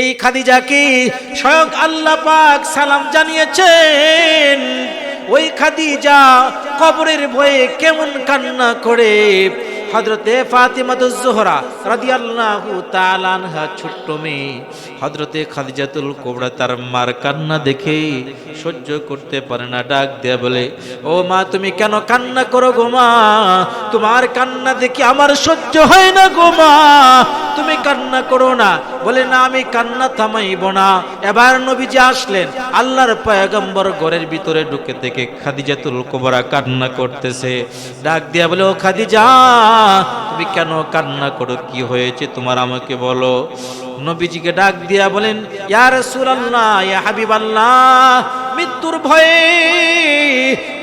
এই খাদিজাকে স্বয়ং আল্লাহ পাক সালাম জানিয়েছেন, ওই খাদিজা কবরের ভয়ে কেমন কান্না করে? হজরতে ফাতিমাতুজ জোহরা রাদিয়াল্লাহু তাআলা আনহা, ছোট্ট মেয়ে। হজরতে খাদিজাতুল কোবরা তার মার কান্না দেখে সহ্য করতে পারে না, ডাক দেয়া বলে, ও মা, তুমি কেন কান্না করো গো মা? তোমার কান্না দেখে আমার সহ্য হয় না গো মা। তুমি কান্না করো না। বলে, না, আমি কান্না থামাইব না। এবার নবীজি আসলেন। আল্লাহর পয়গম্বর ঘরের ভিতরে ঢুকে থেকে খাদিজাতুল কোবরা কান্না করতেছে। ডাক দিয়া বলে, ও খাদিজা, তুমি কেন কান্না করো? কি হয়েছে তোমার আমাকে বলো? নবীজিকে ডাক দিয়া বলেন, ইয়া রাসূলুল্লাহ, ইয়া হাবিবাল্লাহ, মৃত্যুর ভয়ে,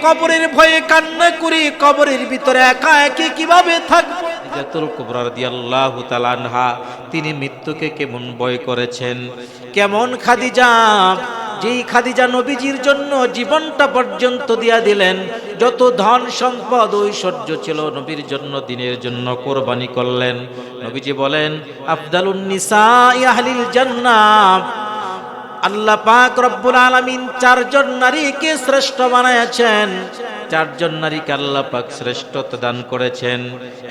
কবরের ভয়ে কান্না করি। কবরের ভিতরে একা একে কীভাবে থাকব? জাতুল কুবরা রাদিয়াল্লাহু তাআলা আনহা, তিনি মৃত্যুকে কেমন ভয় করেছেন? কেমন খাদিজা? যেই খাদিজা নবীজির জন্য জীবনটা পর্যন্ত দিয়া দিলেন, যত ধন সম্পদ ঐশ্বর্য ছিল নবীর জন্য, দিনের জন্য কোরবানি করলেন। নবীজি বলেন, আফদালুন নিসা আহলিল জান্নাহ আল্লাহ পাক রব্বুল আলামিন চারজন নারীকে শ্রেষ্ঠ বানায়াছেন চারজন নারীকে আল্লাহ পাক শ্রেষ্ঠত্ব দান করেছেন।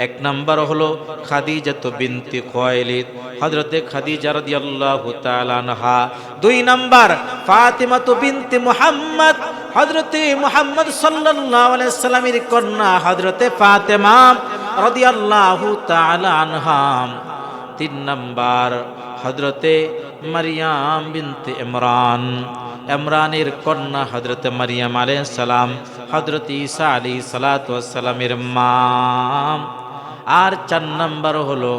এক নাম্বার হলো খাদিজাতু বিনতি খুয়াইলিদ, হযরতে খাদিজা রাদিয়াল্লাহু তাআলা আনহা। দুই নাম্বার, ফাতিমাতু বিনতি মুহাম্মদ, হযরতে মুহাম্মদ সাল্লাল্লাহু আলাইহি সাল্লামের কন্যা হযরতে ফাতেমা রাদিয়াল্লাহু তাআলা আনহা। তিন নাম্বার হজরতে মারিয়াম বিনতে ইমরান। ইমরানের কন্যা হজরতে মারিয়াম আলাইহিস সালাম হজরত ঈসা আলাইহিস সালাতু ওয়াস সালামের মা। আর চার নাম্বার হলো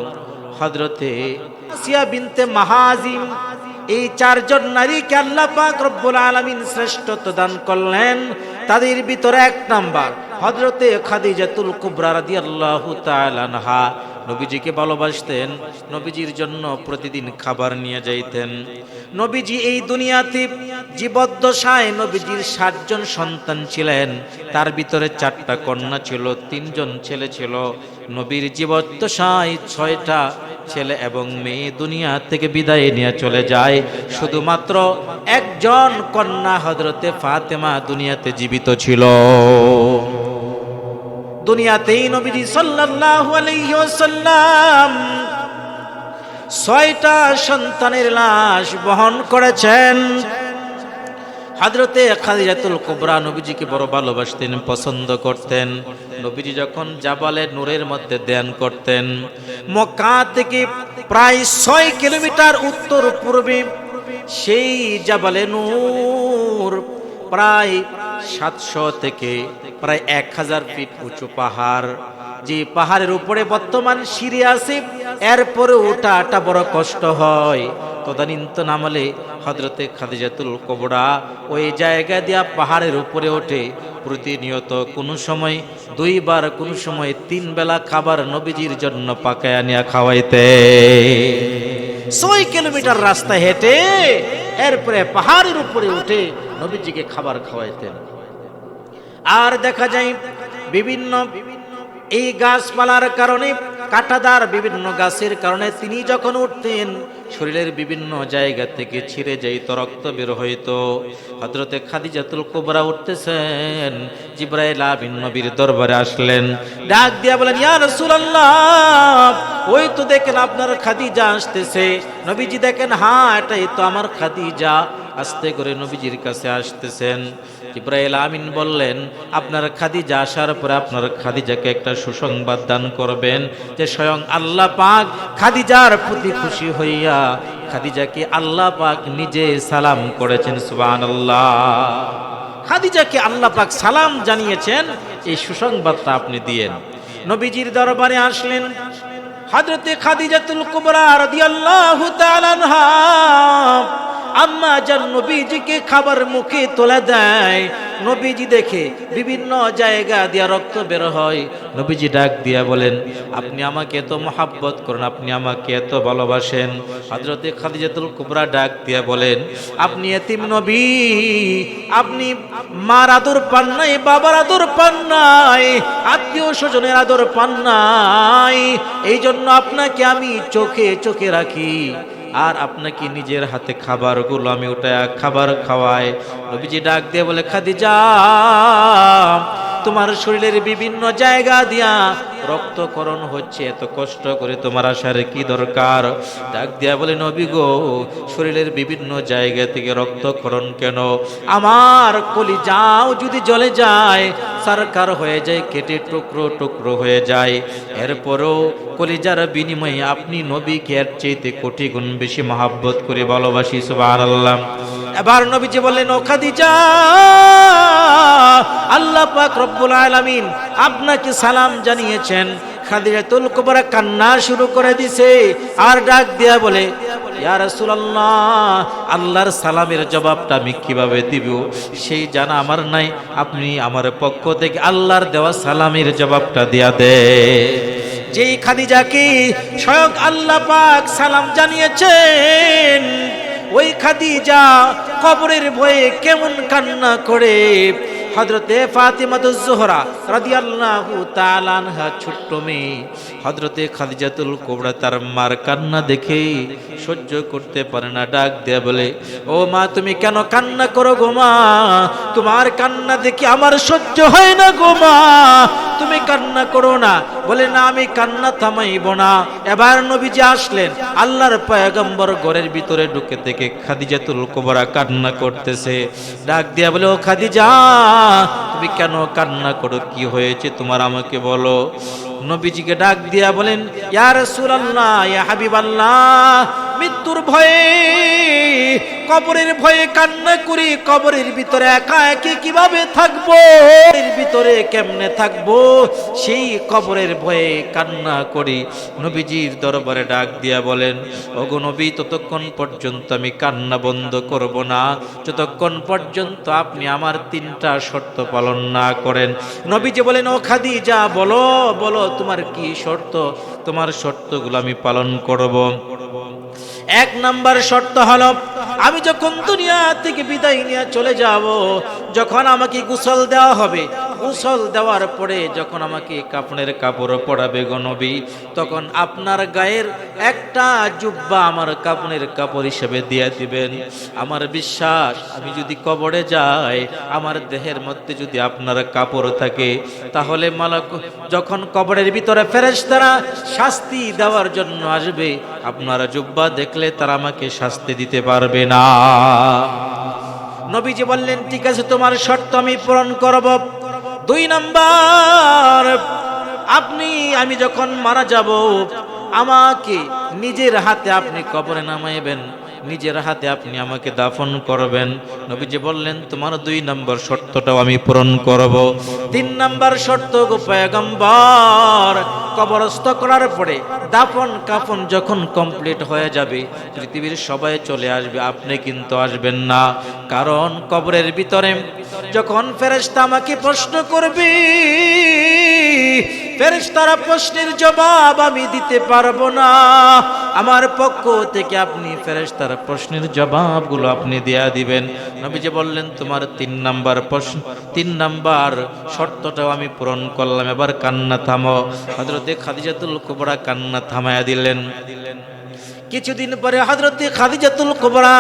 হজরতে আসিয়া বিনতে মাহাজিম। এই চারজন নারীকে আল্লাহ পাক রব্বুল আলামিন শ্রেষ্ঠত্ব দান করলেন। তাদের ভিতরে এক নাম্বার হজরতে খাদিজাতুল কুবরা রাদিয়াল্লাহু তাআলা আনহা নবীজিকে ভালোবাসতেন, নবীজির জন্য প্রতিদিন খাবার নিয়ে যাইতেন। নবীজি এই দুনিয়াতে জীবদ্দশায় নবীজির ষাটজন সন্তান ছিলেন। তার ভিতরে চারটা কন্যা ছিল, তিনজন ছেলে ছিল। নবীর জীবদ্দশায় ছয়টা ছেলে এবং মেয়ে দুনিয়া থেকে বিদায় নিয়ে চলে যায়। শুধুমাত্র একজন কন্যা হজরতে ফাতেমা দুনিয়াতে জীবিত ছিল। দুনিয়াতেই নবীজি সাল্লাল্লাহু আলাইহি ওয়াসাল্লাম ছয়টা সন্তানের লাশ বহন করেছেন। হাজরতে খাদিজাতুল কুবরা নবীজিকে বড় ভালোবাসতেন, পছন্দ করতেন। নবীজি যখন জাবালে নূরের মধ্যে ধ্যান করতেন, মক্কা থেকে প্রায় ছয় কিলোমিটার উত্তর পূর্বে সেই জাবালে নূর প্রায় সাতশো থেকে প্রায় এক হাজার ফিট উঁচু পাহাড়। যে পাহাড়ের উপরে বর্তমান সিঁড়ি আছে, এরপরে ওঠাটা বড় কষ্ট হয়। তদানীন্ত নামলে হজরতে খাদিজাতুল কবরা ওই জায়গা দিয়া পাহাড়ের উপরে ওঠে। প্রতিনিয়ত কোনো সময় দুইবার, কোন সময় তিন বেলা খাবার নবীজির জন্য পাকায় আনিয়া খাওয়াইতে। ছয় কিলোমিটার রাস্তা হেঁটে এরপরে পাহাড়ের উপরে উঠে নবীজিকে খাবার খাওয়াইতেন। আর দেখা যায় বিভিন্ন এই গাছপালার কারণে কাটাদার বিভিন্ন গাছের কারণে তিনি যখন উঠতেন, শরীরের বিভিন্ন জায়গা থেকে ছিঁড়ে যাইত, রক্ত বের হইতো। হজরতে খাদিজাতুল কোবরা উঠতেছেন, জিব্রাইল আমিন নবীর দরবারে আসলেন। ডাক দিয়া বলেন, ইয়া রাসূলুল্লাহ, ওই তো দেখেন আপনার খাদিজা আসতেছে। নবীজি দেখেন হ্যাঁ এটাই তো আমার খাদিজা। আস্তে করে নবীজির কাছে আসতেছেন। ইব্রাহিল আমিন বললেন, আপনার খাদিজা আসার পরে আপনার খাদিজাকে একটা সুসংবাদ দান করবেন যে স্বয়ং আল্লাহ পাক খাদিজার প্রতি খুশি হইয়া খাদিজাকে আল্লাহ পাক নিজে সালাম করেছেন সুবান আল্লাহ খাদিজাকে আল্লাহ পাক সালাম জানিয়েছেন, এই সুসংবাদটা আপনি দিয়েন। নবীজির দরবারে আসলেন হজরতে খাদিজাতুল কুবরা রাদিয়াল্লাহু তাআলা আম্মা যার নবীজিকে খাবার মুখে তোলা দেয়, নবীজি দেখে বিভিন্ন জায়গা দিয়া রক্ত বের হয়। নবীজি ডাক দিয়া বলেন, আপনি আমাকে এত মহাব্বত করেন, আপনি আমাকে এত ভালোবাসেন। হজরতে খাদিজাতুল কুবরা ডাক দিয়া বলেন, আপনি এতিম নবী, আপনি মার আদর পান নাই, বাবার আদর পান নাই, আত্মীয় স্বজনের আদর পান নাই এই জন্য আপনাকে আমি চোখে চোখে রাখি। আর আপনাকে নিজের হাতে খাবারগুলো আমি ওটা খাবার খাওয়াই। নবীজি ডাক দিয়ে বলে খাদিজা তোমার শরীরের বিভিন্ন জায়গা দিয়া রক্তকরণ হচ্ছে, এত কষ্ট করে তোমার আসার কি দরকার? ডাক দিয়া বলে, নবী গো, শরীরের বিভিন্ন জায়গা থেকে রক্তকরণ কেন? আমার কলি যাও যদি জলে যায়, সারকার হয়ে যায়, কেটে টুকরো টুকরো হয়ে যায়। এরপরও কলিজার বিনিময়ে আপনি নবীকে এর চাইতে কোটি গুণ বেশি মহাব্বত করে ভালোবাসি, সুবহানাল্লাহ। এবার নবীজি বললেন, ও খাদিজা, আল্লাহ পাক রব্বুল আলামিন আপনাকে সালাম জানিয়েছেন। খাদিজা খাদিজাতুল কুবরা কান্না শুরু করে দিছে, আর ডাক দিয়া বলে, ইয়া রাসূলুল্লাহ, আল্লাহর সালামের জবাবটা আমি কীভাবে দিব? সেই জানা আমার নাই, আপনি আমার পক্ষ থেকে আল্লাহর দেওয়া সালামের জবাবটা দিয়া দে। যেই খাদিজাকে স্বয়ং আল্লাহ পাক সালাম জানিয়েছেন ওই খাদিজা কবরের ভয়ে কেমন কান্না করে। হজরতে ফাতিমাতুজ জোহরা রাদিয়াল্লাহু তাআলা আনহা ছোট্ট মেয়ে। হজরতে খাদিজাতুল কোবরা তার মার কান্না দেখে সহ্য করতে পারে না, ডাক দেয়া বলে, ও মা, তুমি কেন কান্না করো গো মা? তোমার কান্না দেখে আমার সহ্য হয় না গো মা। তুমি কান্না করো না। বলে, না, আমি কান্না থামাইব না। এবার নবীজি আসলেন। আল্লাহর পয়গম্বর ঘরের ভিতরে ঢুকে থেকে খাদিজাতুল কোবরা কান্না করতেছে। ডাক দিয়া বলে, ও খাদিজা, তুমি কেন কান্না করো? কি হয়েছে তোমার আমাকে বলো। নবীজিকে ডাক দিয়া বলেন, ইয়া রাসূলুল্লাহ, ইয়া হাবিবাল্লাহ মৃত্যুর ভয়ে, কবরের ভয়ে কান্না করি, কবরের ভিতরে একা একি কীভাবে থাকব? এর ভিতরে কেমনে থাকব? সেই কবরের ভয়ে কান্না করি। নবীজির দরবারে ডাক দিয়া বলেন, ওগো নবী, ততক্ষণ পর্যন্ত আমি কান্না বন্ধ করব না। যতক্ষণ পর্যন্ত আপনি আমার তিনটা শর্ত পালন না করেন। নবীজি বলেন, ও খাদি যা বলো বলো তোমার কি শর্ত? তোমার শর্তগুলো আমি পালন করব। এক নাম্বার শর্ত হলো, আমি যখন দুনিয়া থেকে বিদায় নিয়ে চলে যাব, যখন আমাকে গোসল দেওয়া হবে গোসল দেওয়ার পরে যখন আমাকে কাপড়ের কাপড় পরাবে গনবী তখন আপনার গায়ের একটা জুব্বা আমার কাপড়ের কাপড় হিসেবে দিয়ে দিবেন। আমার বিশ্বাস, আমি যদি কবরে যাই, আমার দেহের মধ্যে যদি আপনার কাপড় থাকে, তাহলে মালাক, যখন কবরের ভিতরে ফেরেস তারা শাস্তি দেওয়ার জন্য আসবে, আপনারা জুব্বা দেখলে তারা আমাকে শাস্তি দিতে পারবে না। নবীজি বললেন, ঠিক আছে, তোমার শর্ত আমি পূরণ করব। দুই নাম্বার আপনি আমি যখন মারা যাব আমাকে নিজের হাতে আপনি কবরে নামাইবেন। নিজের হাতে আপনি আমাকে দাফন করবেন। নবীজি বললেন, তোমার দুই নম্বর শর্তটাও আমি পূরণ করব। তিন নম্বর শর্ত, গো পয়গম্বর, কবরস্থ করার পরে দাফন কাফন যখন কমপ্লিট হয়ে যাবে, পৃথিবীর সবাই চলে আসবে, আপনি কিন্তু আসবেন না। কারণ কবরের ভিতরে যখন ফেরেশতা আমাকে প্রশ্ন করবে ফেরেশতারা প্রশ্নের জবাব আমি দিতে পারব না। আমার পক্ষ থেকে আপনি ফেরেশতারা প্রশ্নের জবাবগুলো আপনি দেয়া দিবেন। নবীজি বললেন, তোমার তিন নাম্বার প্রশ্ন, তিন নাম্বার শর্তটাও আমি পূরণ করলাম। এবার কান্না থামো। হজরতে খাদিজাতুল কুবরা কান্না থামায়া দিলেন দিলেন। কিছুদিন পরে হজরতি খাদিজাতুল কুবরা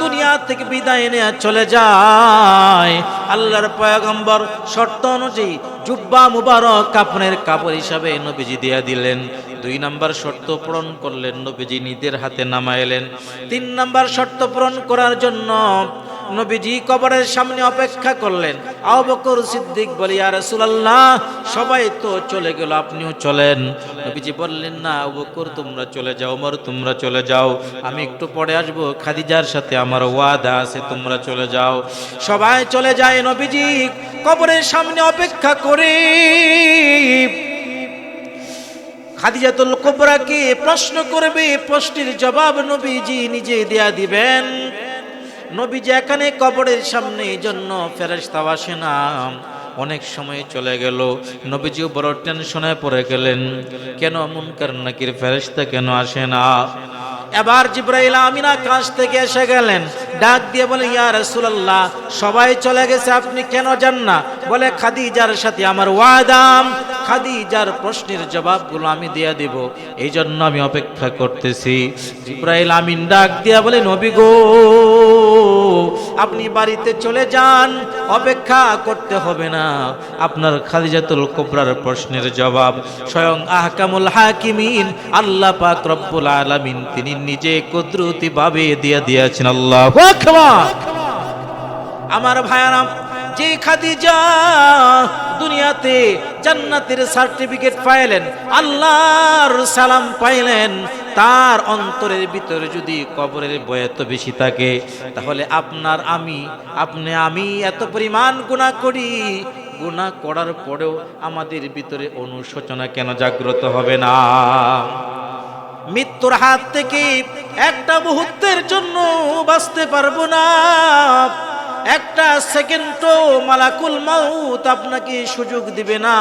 দুনিয়া থেকে বিদায় নিয়ে চলে যায়। আল্লাহর পয়গম্বর শর্ত অনুযায়ী জুব্বা মুবারক কাপড়ের কাপড় হিসাবে নবীজি দিয়া দিলেন। দুই নাম্বার শর্ত পূরণ করলেন, নবীজি নিজের হাতে নামাইলেন। তিন নাম্বার শর্ত পূরণ করার জন্য নবীজি কবরের সামনে অপেক্ষা করলেন। আবু বকর সিদ্দিক বলি আর রাসূলুল্লাহ, সবাই তো চলে গেল, আপনিও চলেন। নবীজি বললেন, না, আবু বকর, তোমরা চলে যাও, ওমর, তোমরা চলে যাও। আমি একটু পরে আসব, খাদিজার সাথে আমার ওয়াদা আছে, তোমরা চলে যাও। সবাই চলে যায় নবীজি কবরের সামনে অপেক্ষা করে। খাদিজাতুল কুবরাকে প্রশ্ন করবে, প্রশ্নের জবাব নবীজি নিজে দেয়া দিবেন। নবীজি এখানে কবরের সামনে এই জন্য ফেরেশতা আসে না। অনেক সময় চলে গেল। নবীজিও বড় টেনশনে পড়ে গেলেন। কেন মুনকার নাকির ফেরেশতা কেন আসে না? এবার জিব্রাইল আমিনা কাছ থেকে এসে গেলেন। ডাক দিয়ে বলে, ইয়া রাসূলুল্লাহ, সবাই চলে গেছে, আপনি কেন যান না? বলে, খাদিজার সাথে আমার ওয়াদাম খাদিজার প্রশ্নের জবাবগুলো আমি দিয়ে দেব। এই জন্য আমি অপেক্ষা করতেছি। জিব্রাইল আমিন ডাক দিয়া বলে, নবী গো, আপনি বাড়িতে চলে যান, অপেক্ষা করতে হবে না। আপনার খাদিজাতুল কোবরার প্রশ্নের জবাব, স্বয়ং আহকামুল হাকিমিন, আল্লাহ পাক রব্বুল আলামিন, তিনি নিজে কুদরতি ভাবে দিয়ে দিয়েছেন আল্লাহ আমার ভাইয়ারাম, যে খাদিজা দুনিয়াতে জান্নাতের সার্টিফিকেট পাইলেন, আল্লাহর সালাম পাইলেন, তার অন্তরের ভিতরে যদি কবরের বয় এত বেশি থাকে, তাহলে আপনার আমি, আপনি আমি এত পরিমাণ গুণা করি। গুণা করার পরেও আমাদের ভিতরে অনুশোচনা কেন জাগ্রত হবে না? মৃত্যুর হাত থেকে একটা মুহূর্তের জন্য বাঁচতে পারব না। একটা সেকেন্ডও মালাকুল মাউত আপনাকে সুযোগ দিবে না।